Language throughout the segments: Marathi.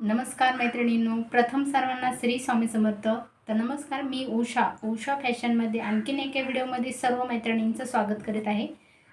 नमस्कार मैत्रिणींनो प्रथम सर्वांना श्री स्वामी समर्थ. तर नमस्कार मी उषा. उषा फॅशनमध्ये आणखीन एका व्हिडिओमध्ये सर्व मैत्रिणींचं स्वागत करीत आहे.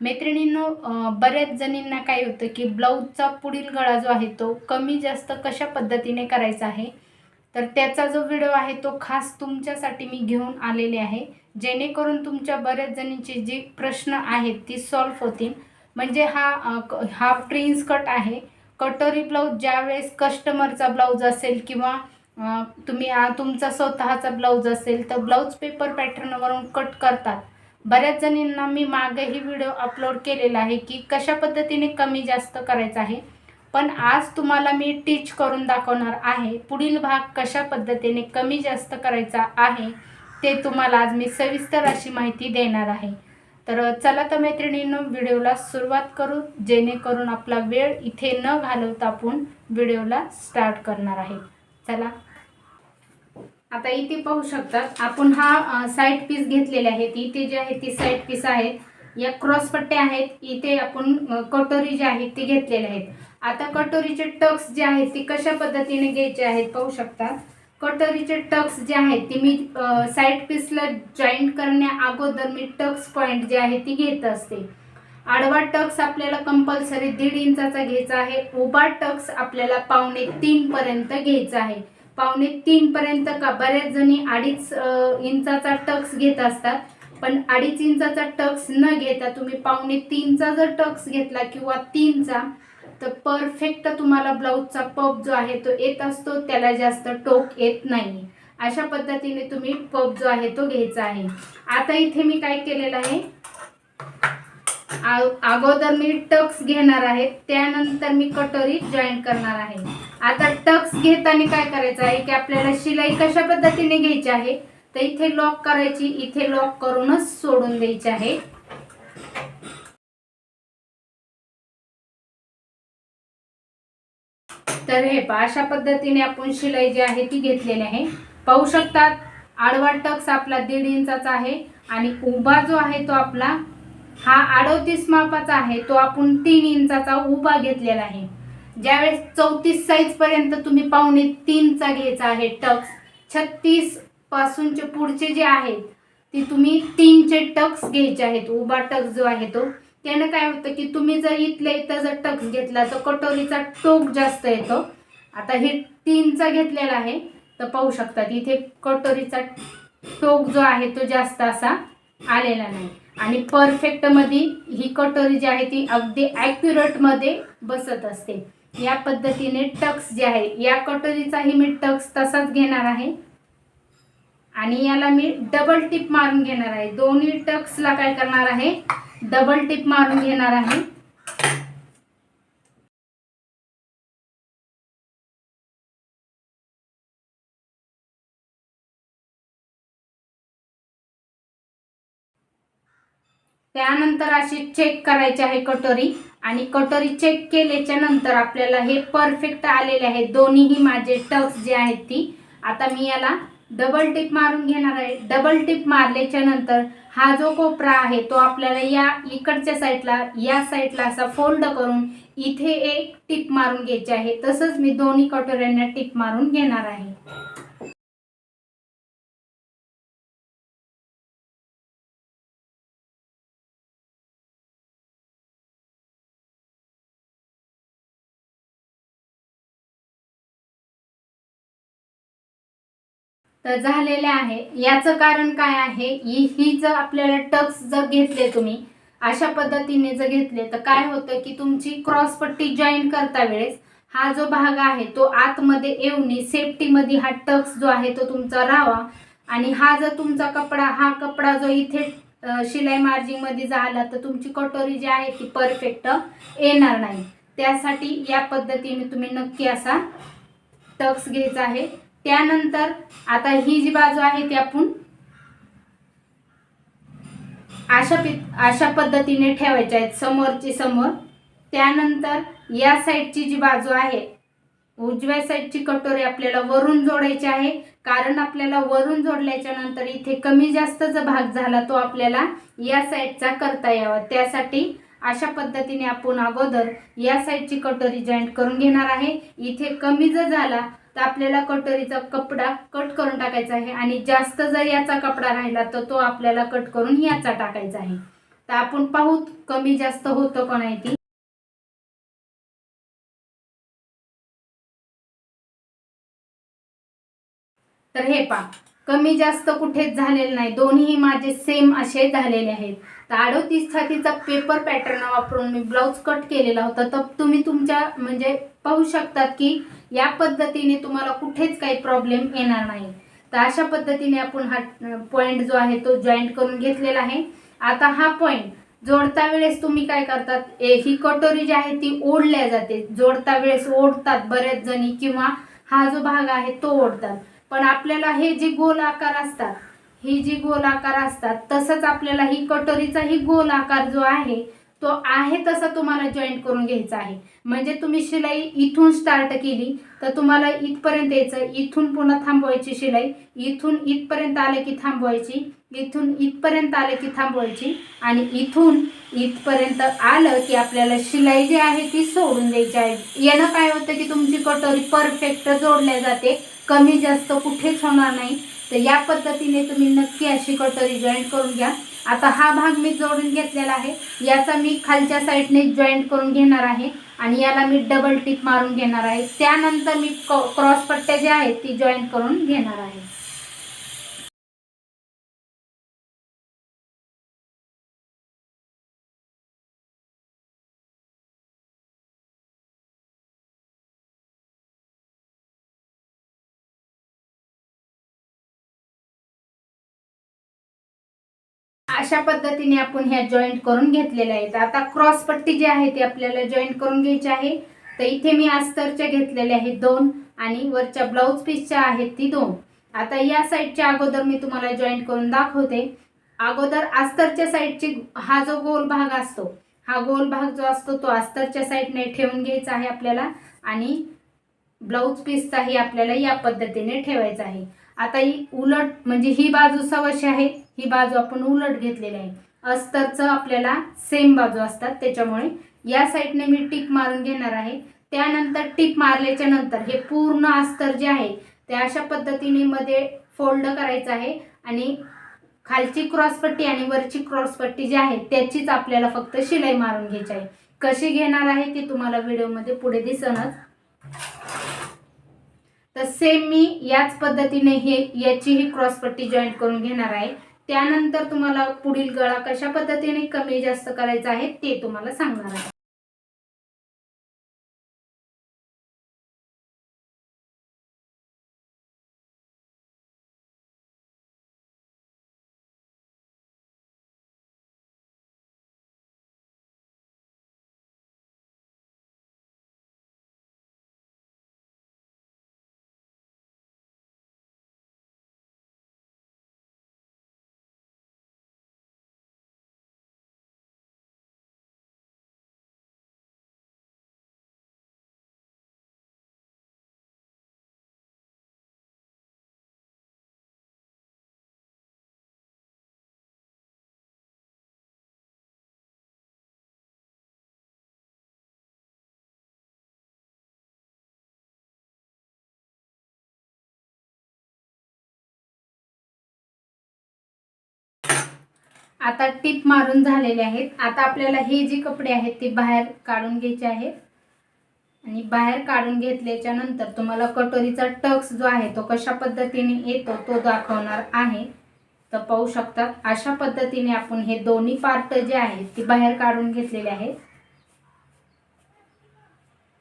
मैत्रिणींनो बऱ्याच जणींना काय होतं की ब्लाऊजचा पुढील गळा जो आहे तो कमी जास्त कशा पद्धतीने करायचा आहे? तर त्याचा जो व्हिडिओ आहे तो खास तुमच्यासाठी मी घेऊन आलेले आहे. जेणेकरून तुमच्या बऱ्याच जणींचे जे प्रश्न आहेत ती सॉल्व्ह होतील. म्हणजे हा क- हा प्रिन्स कट आहे. कटोरी ब्लाऊज ज्यावेळेस कस्टमरचा ब्लाऊज असेल किंवा तुम्ही तुमचा स्वतःचा ब्लाऊज असेल तर ब्लाऊज पेपर पॅटर्नवरून कट करतात. बऱ्याच जणींना मी मागेही व्हिडिओ अपलोड केलेला आहे की कशा पद्धतीने कमी जास्त करायचं आहे. पण आज तुम्हाला मी टीच करून दाखवणार आहे पुढील भाग कशा पद्धतीने कमी जास्त करायचा आहे ते तुम्हाला आज मी सविस्तर अशी माहिती देणार आहे. तर चला तर मैत्रिणींनो व्हिडिओला सुरुवात करू. जेणेकरून आपला वेळ इथे न घालवता आपण व्हिडिओला स्टार्ट करणार आहे. चला. आता इथे पाहू शकतात आपण हा साईड पीस घेतलेले आहेत. इथे जे आहे ती साईड पीस आहेत. या क्रॉस पट्ट्या आहेत. इथे आपण कटोरी जे आहेत ती घेतलेले आहेत. आता कटोरीचे टक्स जे आहेत ते कशा पद्धतीने घ्यायचे आहेत पाहू शकतात. कटोरीचे टक्स जे आहेत ते मी साईड पीसला जॉईंट करण्या अगोदर मी टक्स पॉईंट जे आहे ती घेत असते. आडवा टक्स आपल्याला कंपल्सरी दीड इंचाचा घ्यायचा आहे. उभा टक्स आपल्याला पावणे तीनपर्यंत घ्यायचा आहे. पावणे तीनपर्यंत का बऱ्याच जणी अडीच इंचाचा टक्स घेत असतात. पण अडीच इंचाचा टक्स न घेता तुम्ही पावणे तीनचा जर टक्स घेतला किंवा तीनचा तर परफेक्ट तुम्हाला ब्लाऊजचा पप जो आहे तो येत असतो त्याला जास्त टोक येत नाही. अशा पद्धतीने तुम्ही पप जो आहे तो घ्यायचा आहे. आता इथे मी काय केलेलं आहे? आ- अगोदर मी टक्स घेणार आहे त्यानंतर मी कटोरी जॉईन करणार आहे. आता टक्स घेताना काय करायचं आहे की आपल्याला शिलाई कशा पद्धतीने घ्यायची आहे? तर इथे लॉक करायची इथे लॉक करूनच सोडून द्यायची आहे. तर हे पहा अशा पद्धतीने आपण शिलाई जी आहे ती घेतलेली आहे. पाहू शकतात आडवा टक्स आपला दीड इंचाचा आहे आणि उभा जो आहे तो आपला हा अडोतीस मापाचा आहे तो आपण तीन इंचाचा उभा घेतलेला आहे. ज्यावेळेस चौतीस साईज पर्यंत तुम्ही पावणे तीनचा घ्यायचा आहे टक्स छत्तीस पासूनचे पुढचे जे आहेत ते तुम्ही तीनचे टक्स घ्यायचे आहेत. उभा टक्स जो आहे तो त्यानं काय होतं की तुम्ही जर इथल्या इथं जर टक्स घेतला तर कटोरीचा टोक जास्त येतो. आता हे तीनचा घेतलेला आहे तर पाहू शकतात इथे कटोरीचा टोक जो आहे तो जास्त असा आलेला नाही. आणि परफेक्टमध्ये ही कटोरी जी आहे ती अगदी ॲक्युरेटमध्ये बसत असते. या पद्धतीने टक्स जे आहे या कटोरीचाही मी टक्स तसाच घेणार आहे. आणि याला मी डबल टिप मारून घेणार आहे. दोन्ही टक्सला काय करणार आहे? डबल टिप मारून घेणार आहे. त्यानंतर अशी चेक करायची आहे कटोरी आणि कटोरी चेक केल्याच्यानंतर आपल्याला हे परफेक्ट आलेले आहेत दोन्हीही माझे टक्स जे आहेत ती. आता मी याला डबल टिप मारून घेणार आहे. डबल टिप मारल्याच्या नंतर हा जो कोपरा आहे तो आपल्याला या इकडच्या साईडला या साईडला असा फोल्ड करून इथे एक टिप मारून घ्यायची आहे. तसंच मी दोन्ही कटोऱ्यांना टिप मारून घेणार आहे. तर झालेले आहे. याचं कारण काय आहे? ही ही जर आपल्याला टक्स जर घेतले तुम्ही अशा पद्धतीने जर घेतले तर काय होतं की तुमची क्रॉस पट्टी जॉईन करता वेळेस हा जो भाग आहे तो आतमध्ये येऊन सेफ्टीमध्ये हा टक्स जो आहे तो तुमचा राहावा. आणि हा जर तुमचा कपडा हा कपडा जो इथे शिलाई मार्जिंगमध्ये झाला तर तुमची कटोरी जी आहे ती परफेक्ट येणार नाही. त्यासाठी या पद्धतीने तुम्ही नक्की असा टक्स घ्यायचा आहे. त्यानंतर आता ही जी बाजू आहे ती आपण अशा पि अशा पद्धतीने ठेवायच्या आहेत समोरची समोर. त्यानंतर या साईडची जी बाजू आहे उजव्या साईडची कटोरी आपल्याला वरून जोडायची आहे. कारण आपल्याला वरून जोडल्याच्या नंतर इथे कमी जास्त जो भाग झाला तो आपल्याला या साईडचा करता यावा. त्यासाठी अशा पद्धतीने आपण अगोदर या साईडची कटोरी जॉईंट करून घेणार आहे. इथे कमी जर झाला तर आपल्याला कटोरीचा कपडा कट करून टाकायचा आहे आणि जास्त जर याचा कपडा राहिला तर तो आपल्याला कट करून याचा टाकायचा आहे. तर आपण पाहू कमी जास्त होतं का नाही ती. तर हे पा कमी जास्त कुठेच झालेलं नाही. दोन्ही माझे सेम असे झालेले आहेत. तर अडोतीस छातीचा पेपर पॅटर्न वापरून मी ब्लाऊज कट केलेला होता. तर तुम्ही तुमच्या म्हणजे पाहू शकतात की या पद्धतीने तुम्हाला कुठेच काही प्रॉब्लेम येणार नाही. तर अशा पद्धतीने आपण हा पॉईंट जो आहे तो जॉईंट करून घेतलेला आहे. आता हा पॉईंट जोडता वेळेस तुम्ही काय करतात? ए, ही कटोरी जी आहे ती ओढल्या जाते. जोडता वेळेस ओढतात बऱ्याच जणी किंवा हा जो भाग आहे तो ओढतात. पण आपल्याला हे जे गोल आकार असतात ही जी गोल आकार असतात तसंच आपल्याला ही कटोरीचा ही गोल आकार जो आहे तो आहे तसा तुम्हाला जॉईंट करून घ्यायचा आहे. म्हणजे तुम्ही शिलाई इथून स्टार्ट केली तर तुम्हाला इथपर्यंत यायचं इथून पुन्हा थांबवायची शिलाई इथून इथपर्यंत आले की थांबवायची इथून इथपर्यंत आले की थांबवायची आणि इथून इथपर्यंत आलं की आपल्याला शिलाई जी आहे ती सोडून द्यायची आहे. यानं काय होतं की तुमची कटोरी परफेक्ट जोडल्या जाते कमी जास्त कुठेच होणार नाही. तर या पद्धतीने तुम्ही नक्की अशी कटोरी जॉईंट करून घ्या. आता हा भाग मी जोडून घेतलेला आहे. याचा मी खालच्या साईडने जॉईंट करून घेणार आहे आणि याला मी डबल टिप मारून घेणार आहे. त्यानंतर मी क्रॉस पट्ट्या ज्या आहेत ती जॉईंट करून घेणार आहे. अशा पद्धतीने आपण ह्या जॉईंट करून घेतलेल्या आहेत. आता क्रॉस पट्टी जी आहे ती आपल्याला जॉईंट करून घ्यायची आहे. तर इथे मी अस्तरच्या घेतलेल्या आहेत दोन आणि वरच्या ब्लाऊज पीसच्या आहेत ती दोन. आता या साईडच्या अगोदर मी तुम्हाला जॉईंट करून दाखवते. अगोदर अस्तरच्या साईडची हा जो गोल भाग असतो हा गोल भाग जो असतो तो अस्तरच्या साईडने ठेवून घ्यायचा आहे आपल्याला आणि ब्लाऊज पीसचाही आपल्याला या पद्धतीने ठेवायचा आहे. आता ही उलट म्हणजे ही बाजू सवशी आहे. ही बाजू आपण उलट घेतलेली आहे. अस्तरचं आपल्याला सेम बाजू असतात. त्याच्यामुळे या साईडने मी टिप मारून घेणार आहे. त्यानंतर टिप मारल्याच्या नंतर हे पूर्ण अस्तर जे आहे ते अशा पद्धतीने मध्ये फोल्ड करायचं आहे. आणि खालची क्रॉसपट्टी आणि वरची क्रॉसपट्टी जी आहे त्याचीच आपल्याला फक्त शिलाई मारून घ्यायची आहे. कशी घेणार आहे ती तुम्हाला व्हिडिओमध्ये पुढे दिसणच तर सेम मी याच पद्धतीने हे याची ही क्रॉसपट्टी जॉईंट करून घेणार आहे. त्यानंतर तुम्हाला पुढील गळा कशा पद्धतीने कमी जास्त करायचा आहे ते तुम्हाला सांगणार आहे. आता टिप मारून झालेले आहेत. आता आपल्याला हे जे कपडे आहेत ते बाहेर काढून घ्यायचे आहेत. आणि बाहेर काढून घेतल्याच्या नंतर तुम्हाला कटोरीचा टक्स जो आहे तो कशा पद्धतीने येतो तो दाखवणार आहे. तर पाहू शकतात अशा पद्धतीने आपण हे दोन्ही पार्ट जे आहेत ते बाहेर काढून घेतलेले आहेत.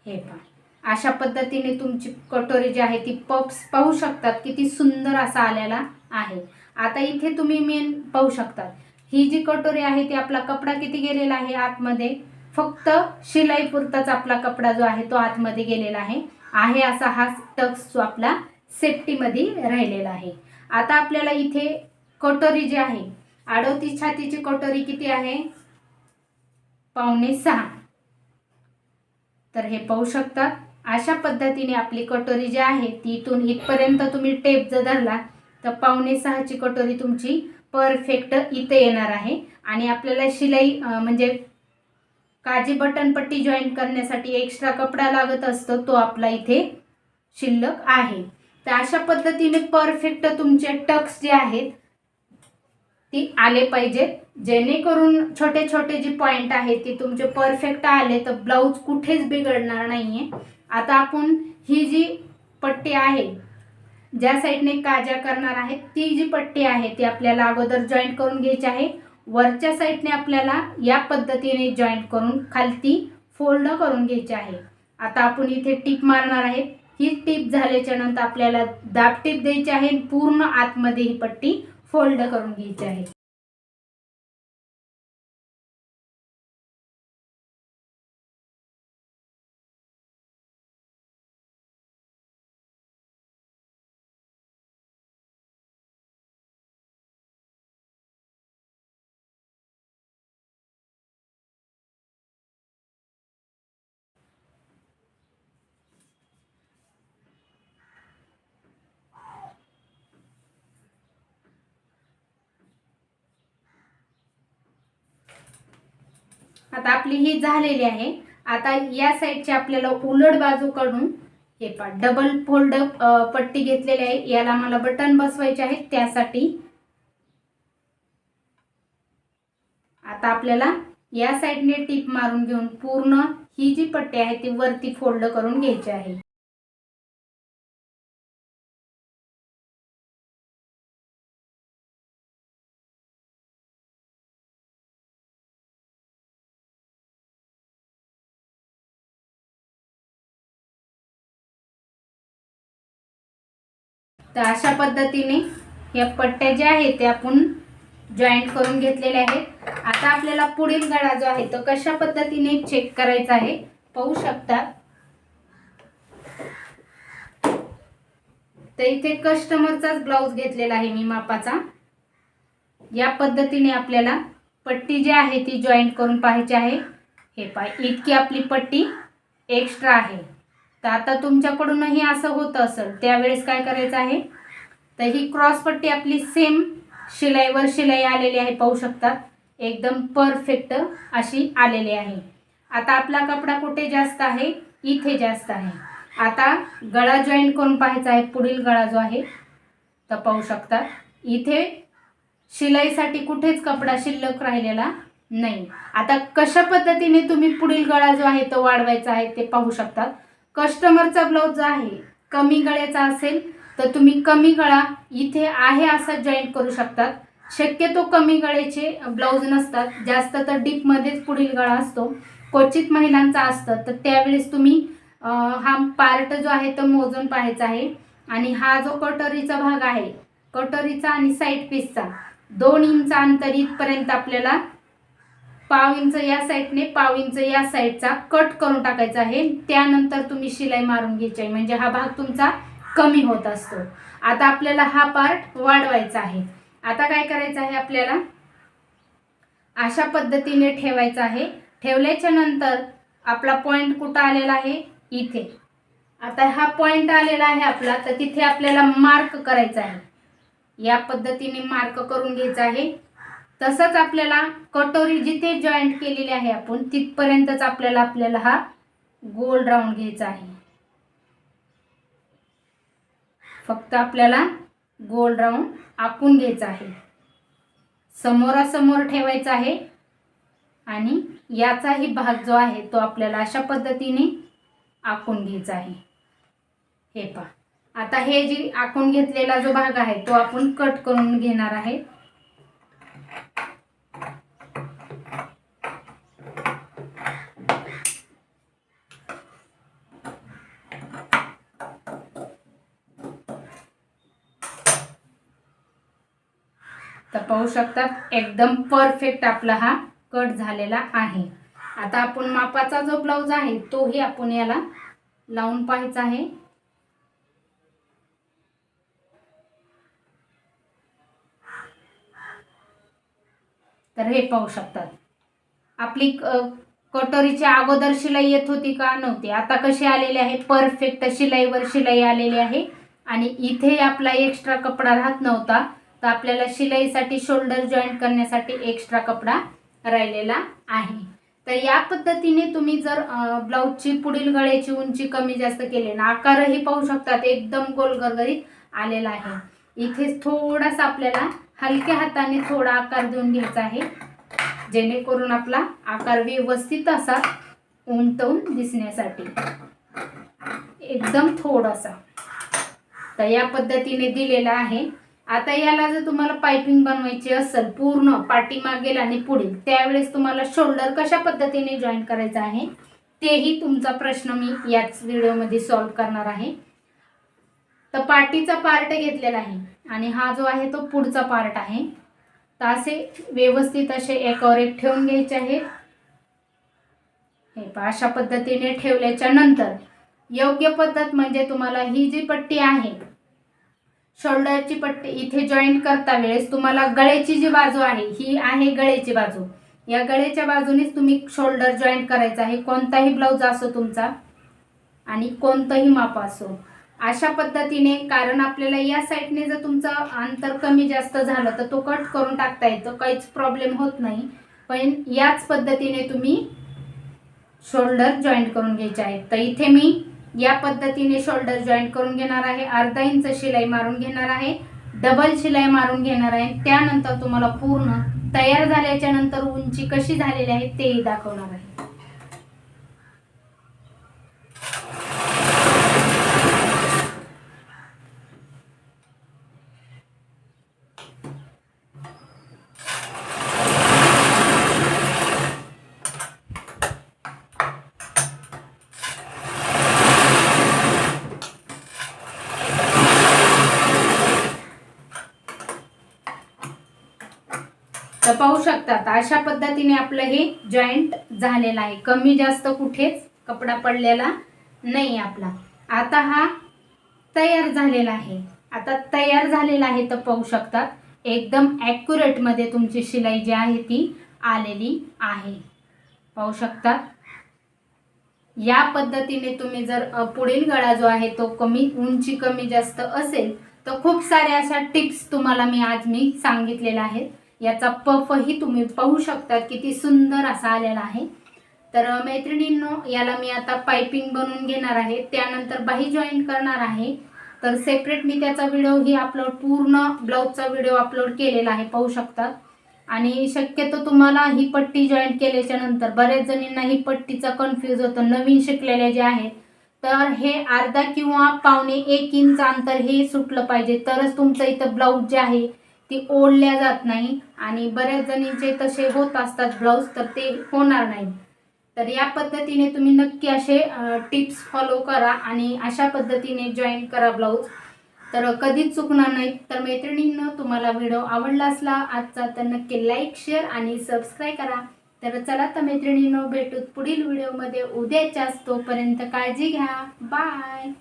हे पहा. अशा पद्धतीने तुमची कटोरी जी आहे ती पप्स पाहू शकतात किती सुंदर असा आलेला आहे. आता इथे तुम्ही मेन पाहू शकतात. ही जी कटोरी आहे ती आपला कपडा किती गेलेला आहे आतमध्ये? फक्त शिलाई पुरताच आपला कपडा जो आहे तो आतमध्ये गेलेला आहे. आहे असा हा टक्स जो आपला सेफ्टीमध्ये राहिलेला आहे. आता आपल्याला इथे कटोरी जी आहे आडवती छातीची कटोरी किती आहे? पावणे सहा. तर हे पाहू शकतात अशा पद्धतीने आपली कटोरी जी आहे ती इथून इथपर्यंत तुम्ही टेप जर धरला तर पावणे सहाची कटोरी तुमची परफेक्ट इथे येणार आहे. आणि आपल्याला शिलाई म्हणजे काजी बटन पट्टी जॉईन करण्यासाठी एक्स्ट्रा कपडा लागत असतो तो आपला इथे शिल्लक आहे. तर अशा पद्धतीने परफेक्ट तुमचे टक्स जे आहेत ती आले पाहिजेत. जेणेकरून छोटे छोटे जे पॉईंट आहेत ते तुमचे परफेक्ट आले तर ब्लाऊज कुठेच बिघडणार नाहीये. आता आपण ही जी पट्टी आहे ज्या साईडने काजा करणार आहे ती जी पट्टी आहे ती आपल्याला अगोदर जॉईंट करून घ्यायची आहे. वरच्या साईडने आपल्याला या पद्धतीने जॉईंट करून खालती फोल्ड करून घ्यायची आहे. आता आपण इथे टीप मारणार आहे. ही टीप झाल्याच्यानंतर आपल्याला दाब टीप द्यायची आहे पूर्ण आतमध्ये ही पट्टी फोल्ड करून घ्यायची आहे. आता आपली ही झालेली आहे. आता या साईडची आपल्याला उलट बाजू काढून हे पा डबल फोल्ड पट्टी घेतलेली आहे. याला मला बटन बसवायचे आहे त्यासाठी आता आपल्याला या साईडने टीप मारून घेऊन पूर्ण ही जी पट्टी आहे ती वरती फोल्ड करून घ्यायची आहे. तर अशा पद्धतीने या पट्ट्या ज्या आहेत त्या आपण जॉईंट करून घेतलेल्या आहेत. आता आपल्याला पुढील गळा जो आहे तो कशा पद्धतीने चेक करायचा आहे पाहू शकता तर इथे कस्टमरचाच ब्लाऊज घेतलेला आहे मी मापाचा. या पद्धतीने आपल्याला पट्टी जी आहे ती जॉईंट करून पाहायची आहे. हे पाय इतकी आपली पट्टी एक्स्ट्रा आहे. तर आता तुमच्याकडूनही असं होत असेल त्यावेळेस काय करायचं आहे? तर ही क्रॉस पट्टी आपली सेम शिलाईवर शिलाई आलेली आहे पाहू शकतात एकदम परफेक्ट अशी आलेली आहे. आता आपला कपडा कुठे जास्त आहे? इथे जास्त आहे. आता गळा जॉईंट करून पाहायचा आहे पुढील गळा जो आहे तर पाहू शकता. इथे शिलाईसाठी कुठेच कपडा शिल्लक राहिलेला नाही. आता कशा पद्धतीने तुम्ही पुढील गळा जो आहे तो वाढवायचा आहे ते पाहू शकतात कस्टमरचा ब्लाऊज जो आहे कमी गळ्याचा असेल तर तुम्ही कमी गळा इथे आहे असा जॉईंट करू शकतात. शक्यतो कमी गळ्याचे ब्लाऊज नसतात. जास्त तर डीपमध्येच पुढील गळा असतो. क्वचित महिलांचा असतं. तर त्यावेळेस तुम्ही हा पार्ट जो आहे तो मोजून पाहायचा आहे. आणि हा जो कटोरीचा भाग आहे कटोरीचा आणि साईड पीसचा दोन इंच अंतर इथपर्यंत आपल्याला पाव इंच या साईडने पाव इंच या साईडचा कट करून टाकायचा आहे. त्यानंतर तुम्ही शिलाई मारून घ्यायची आहे. म्हणजे हा भाग तुमचा कमी होत असतो. आता आपल्याला हा पार्ट वाढवायचा आहे. आता काय करायचं आहे आपल्याला? अशा पद्धतीने ठेवायचं आहे. ठेवल्याच्या नंतर आपला पॉईंट कुठं आलेला आहे? इथे. आता हा पॉईंट आलेला आहे आपला. तर तिथे आपल्याला मार्क करायचा आहे. या पद्धतीने मार्क करून घ्यायचा आहे. तसंच आपल्याला कटोरी जिथे जॉईंट केलेली आहे आपण तिथपर्यंतच आपल्याला आपल्याला हा गोल राऊंड घ्यायचा आहे. फक्त आपल्याला गोल राऊंड आखून घ्यायचा आहे. समोरासमोर ठेवायचा आहे आणि याचाही भाग जो आहे तो आपल्याला अशा पद्धतीने आखून घ्यायचा आहे. हे पहा. आता हे जी आखून घेतलेला जो भाग आहे तो आपण कट करून घेणार आहे. तर पाहू शकता एकदम परफेक्ट आपला हा कट झालेला आहे. आता आपण मापाचा जो ब्लाऊज आहे तोही आपण याला लावून पाहायचा आहे. तर हे पाहू शकतात आपली कटोरीच्या अगोदर शिलाई येत होती का? नव्हती. आता कशी आलेली आहे? परफेक्ट शिलाईवर शिलाई आलेली आहे. आणि इथे आपला एक्स्ट्रा कपडा राहत नव्हता. तर आपल्याला शिलाईसाठी शोल्डर जॉईंट करण्यासाठी एक्स्ट्रा कपडा राहिलेला आहे. तर या पद्धतीने तुम्ही जर ब्लाऊजची पुढील गळ्याची उंची कमी जास्त केली ना आकारही पाहू शकतात एकदम गोल गरगरीत आलेला आहे. इथे थोडासा आपल्याला हलक्या हाताने थोडा आकार देऊन घ्यायचा आहे जेणेकरून आपला आकार व्यवस्थित असा उमटवून दिसण्यासाठी. एकदम थोडासा. तर या पद्धतीने दिलेला आहे. आता याला जर तुम्हाला पायपिंग बनवायची असेल पूर्ण पाठीमागेल आणि पुढील त्यावेळेस तुम्हाला शोल्डर कशा पद्धतीने जॉईन करायचं आहे तेही तुमचा प्रश्न मी याच व्हिडिओमध्ये सॉल्व करणार आहे. तर पाठीचा पार्ट घेतलेला आहे आणि हा जो आहे तो पुढचा पार्ट आहे. तर असे व्यवस्थित असे एकावर एक ठेवून घ्यायचे आहेत हे पहा अशा पद्धतीने ठेवल्याच्या नंतर योग्य पद्धत म्हणजे तुम्हाला ही जी पट्टी आहे शोल्डरची पट्टी इथे जॉईंट करता वेळेस तुम्हाला गळ्याची जी बाजू आहे ही आहे गळ्याची बाजू. या गळ्याच्या बाजूनेच तुम्ही शोल्डर जॉईंट करायचा आहे कोणताही ब्लाऊज असो तुमचा आणि कोणतंही माप असो. अशा पद्धतीने कारण आपल्याला या साईडने जर तुमचं अंतर कमी जास्त झालं तर तो कट करून टाकता येतो काहीच प्रॉब्लेम होत नाही. पण याच पद्धतीने तुम्ही शोल्डर जॉईंट करून घ्यायचे आहे. तर इथे मी या पद्धतीने शोल्डर जॉईंट करून घेणार आहे. अर्धा इंच शिलाई मारून घेणार आहे. डबल शिलाई मारून घेणार आहे. त्यानंतर तुम्हाला पूर्ण तयार झाल्याच्यानंतर उंची कशी झालेली आहे तेही दाखवणार आहे. तर पाहू शकतात. अशा पद्धतीने आपलं हे जॉईंट झालेलं आहे. कमी जास्त कुठेच कपडा पडलेला नाही आपला. आता हा तयार झालेला आहे. आता तयार झालेला आहे तर पाहू शकतात. एकदम ॲक्युरेटमध्ये तुमची शिलाई जी आहे ती आलेली आहे. पाहू शकतात. या पद्धतीने तुम्ही जर पुढील गळा जो आहे तो कमी उंची कमी जास्त असेल तर खूप साऱ्या अशा टिप्स तुम्हाला मी आज मी सांगितलेल्या आहेत. याचा पफही तुम्ही पाहू शकता किती सुंदर असा आलेला आहे. तर मैत्रिणींनो याला मी आता पायपिंग बनवून घेणार आहे. त्यानंतर बाही जॉईन करणार आहे. तर सेपरेट मी त्याचा व्हिडिओही अपलोड पूर्ण ब्लाऊजचा व्हिडिओ अपलोड केलेला आहे पाहू शकतात. आणि शक्यतो तुम्हाला ही पट्टी जॉईन केल्याच्यानंतर बऱ्याच जणींना ही पट्टीचा कन्फ्यूज होतं. नवीन शिकलेले जे आहेत तर हे अर्धा किंवा पावणे एक इंच अंतर हे सुटलं पाहिजे. तरच तुमचं इथं ब्लाऊज जे आहे ती ओढल्या जात नाही आणि बऱ्याच जणींचे तसे होत असतात ब्लाऊज तर ते होणार नाही. तर या पद्धतीने तुम्ही नक्की असे टिप्स फॉलो करा आणि अशा पद्धतीने जॉईन करा ब्लाऊज तर कधीच चुकणार नाही. तर मैत्रिणींनं तुम्हाला व्हिडिओ आवडला असला आजचा तर नक्की लाईक शेअर आणि सबस्क्राईब करा. तर चला तर मैत्रिणींनो भेटूत पुढील व्हिडिओमध्ये उद्याच्याच तोपर्यंत काळजी घ्या. बाय